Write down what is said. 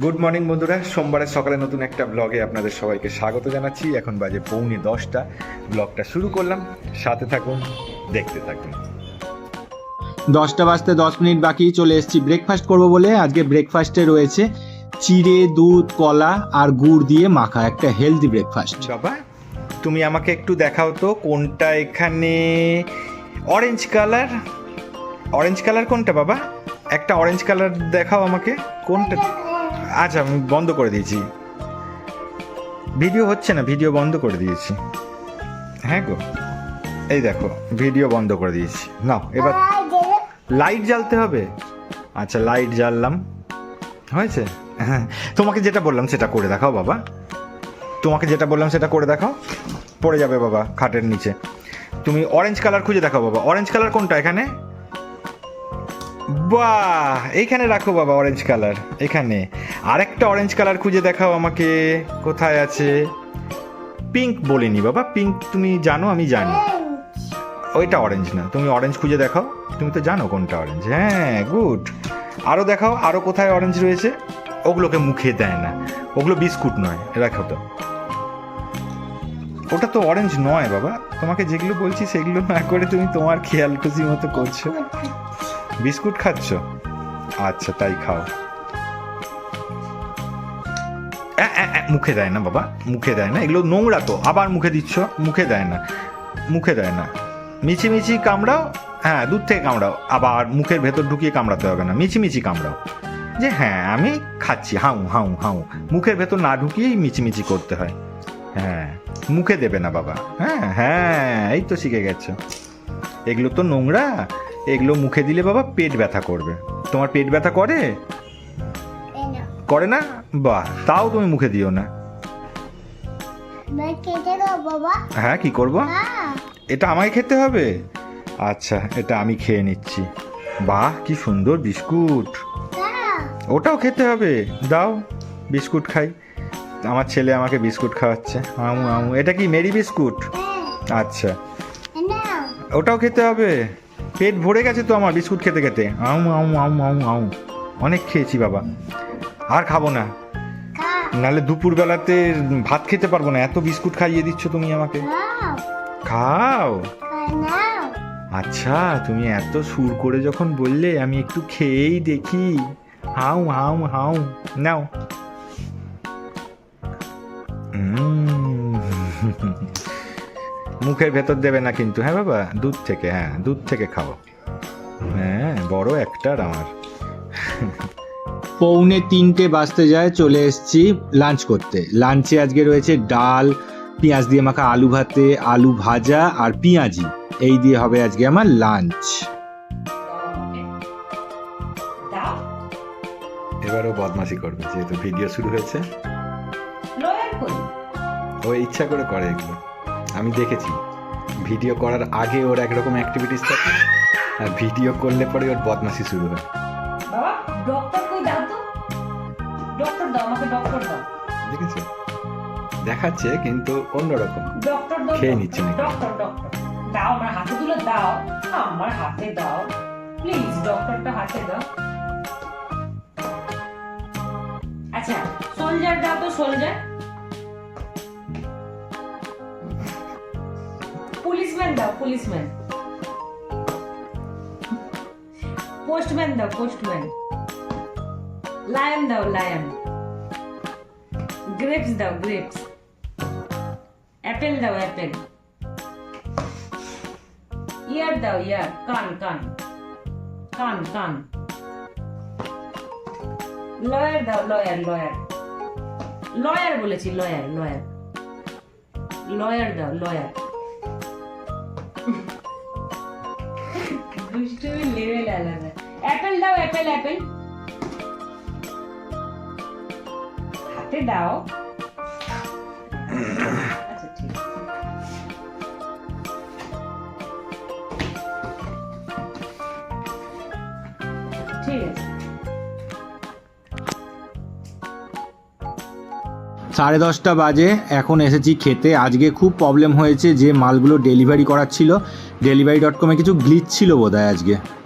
Good morning বন্ধুরা। সোমবারের সকালে নতুন একটা ব্লগে আপনাদের সবাইকে স্বাগত জানাচ্ছি। এখন বাজে পৌনে দশটা। ব্লগটা শুরু করলাম। সাথে থাকুন দেখতে থাকুন। দশটা বাজতে দশ মিনিট বাকি চলে এসেছি ব্রেকফাস্ট করব বলে। আজকে ব্রেকফাস্টে রয়েছে চিড়ে দুধ কলা আর গুড় দিয়ে মাখা একটা হেলদি ব্রেকফাস্ট বাবা তুমি আমাকে একটু দেখাও তো কোনটা এখানে অরেঞ্জ কালার অরেঞ্জ কালার কোনটা বাবা? একটা অরেঞ্জ কালার দেখাও আমাকে কোনটা? আচ্ছা আমি বন্ধ করে দিয়েছি। ভিডিও হচ্ছে না, ভিডিও বন্ধ করে দিয়েছি। হ্যাঁ গো, এই দেখো, ভিডিও বন্ধ করে দিয়েছি। নাও, এবার লাইট জ্বালতে হবে। আচ্ছা লাইট জ্বাললাম। হয়েছে? হ্যাঁ তোমাকে যেটা বললাম সেটা করে দেখাও বাবা। তোমাকে যেটা বললাম সেটা করে দেখাও। পড়ে যাবে বাবা, খাটের নিচে। তুমি অরেঞ্জ কালার খুঁজে দেখাও বাবা। অরেঞ্জ কালার কোনটা এখানে? বাহ, এইখানে রাখো বাবা অরেঞ্জ কালার এখানে। আরেকটা অরেঞ্জ কালার খুঁজে দেখাও আমাকে, কোথায় আছে? পিঙ্ক বলিনি বাবা পিঙ্ক তুমি জানো, আমি জানি। ওইটা অরেঞ্জ না, তুমি অরেঞ্জ খুঁজে দেখাও, তুমি তো জানো কোনটা অরেঞ্জ হ্যাঁ গুড আরও দেখাও আরও কোথায় অরেঞ্জ রয়েছে? ওগুলোকে মুখে দেয় না, ওগুলো বিস্কুট নয়, রাখো তো। ওটা তো অরেঞ্জ নয় বাবা, তোমাকে যেগুলো বলছি সেগুলো না করে তুমি তোমার খেয়াল খুশি মতো করছ। বিস্কুট খাচ্ছ? আচ্ছা তাই খাও। মুখে দেয় না বাবা, মুখে দেয় না। এগুলো নোংরা তো, আবার মুখে দিচ্ছ? মুখে দেয় না, মুখে দেয় না। মিছি মিছি কামড়াও হ্যাঁ দূর থেকে কামড়াও, আবার মুখের ভেতর ঢুকিয়ে কামড়াতে হবে না মিছি মিছি কামড়াও। যে হ্যাঁ আমি খাচ্ছি, হাউ হাউ হাউ, মুখের ভেতর না ঢুকিয়েই মিচিমিচি করতে হয়। হ্যাঁ মুখে দেবে না বাবা হ্যাঁ হ্যাঁ এই তো শিখে গেছো। এগুলো তো নোংরা এগুলো মুখে দিলে বাবা পেট ব্যথা করবে। তোমার পেট ব্যথা করে? করে না? বাহ তাও তুমি মুখে দিও না। হ্যাঁ কি করব? হ্যাঁ। এটা আমায় খেতে হবে? আচ্ছা এটা আমি খেয়ে নিচ্ছি। বাহ কি সুন্দর বিস্কুট। হ্যাঁ। ওটাও খেতে হবে। দাও বিস্কুট খাই। আমার ছেলে আমাকে বিস্কুট খাওয়াচ্ছে। আমু আমু এটা কি মেরি বিস্কুট? আচ্ছা। ওটাও খেতে হবে? পেট ভরে গেছে তো আমার বিস্কুট খেতে খেতে। আউ আউ আউ আউ আউ। অনেক খেয়েছি বাবা। আর খাব না। খা। নাহলে দুপুরবেলাতে ভাত খেতে পারব না। এত বিস্কুট খাইয়ে দিচ্ছ তুমি আমাকে। খাও। আচ্ছা তুমি এত সুর করে যখন বললে আমি একটু খেয়েই দেখি। হাউ হাউ হাউ। নাও। উম। মুখের ভেতর দেবে না কিন্তু হ্যাঁ বাবা? দুধ থেকে হ্যাঁ দুধ থেকে খাও হ্যাঁ বড় একটার আমার। পৌনে তিনটে বাজতে যায় চলে এসেছি লাঞ্চ করতে। লাঞ্চে আজকে রয়েছে ডাল পেঁয়াজ দিয়ে মাখা আলু ভাতে আলু ভাজা আর পেঁয়াজি। এই দিয়ে হবে আজকে আমার লাঞ্চ এবারও বদমাশি করবে যেহেতু ভিডিও শুরু হয়েছে। ও ইচ্ছা করে করে এগুলো। আমি দেখেছি। ভিডিও করার আগে ওর একরকম অ্যাক্টিভিটিস থাকে আর ভিডিও করলে পরে ওর বদমাশি শুরু হয়। বাবা ডক্টর কই দাও তো? ডক্টর দাও আমাকে ডক্টর দাও। দেখেছ? দেখাচ্ছে কিন্তু অন্যরকম। ডক্টর খেয়ে নিচ্ছে নাকি? ডক্টর ডক্টর দাও আমার হাতে তুলে দাও আমার হাতে দাও। প্লিজ ডক্টরটা হাতে দাও। আচ্ছা সোলজার দাও তো সোলজার পুলিশম্যান দাও পুলিশম্যান পোস্টম্যান দাও পোস্টম্যান লায়ন দাও লায়ন গ্রেপস দাও গ্রেপস অ্যাপেল দাও অ্যাপেল ইয়ার দাও ইয়ার কান কান কান কান লয়ার দাও লয়ার লয়ার লয়ার বলেছি লয়ার লয়ার লয়ার দাও লয়ার দুষ্টুমি লেভেল আলাদা অ্যাপেল দাও অ্যাপেল অ্যাপেল। হাতে দাও। আচ্ছা ঠিক ঠিক আছে। সাড়ে দশটা বাজে, এখন এসেছি খেতে। আজকে খুব প্রবলেম হয়েছে যে মালগুলো ডেলিভারি করার ছিল। ডেলিভারি ডট কমে কিছু গ্লিচ ছিল বোধ আজকে।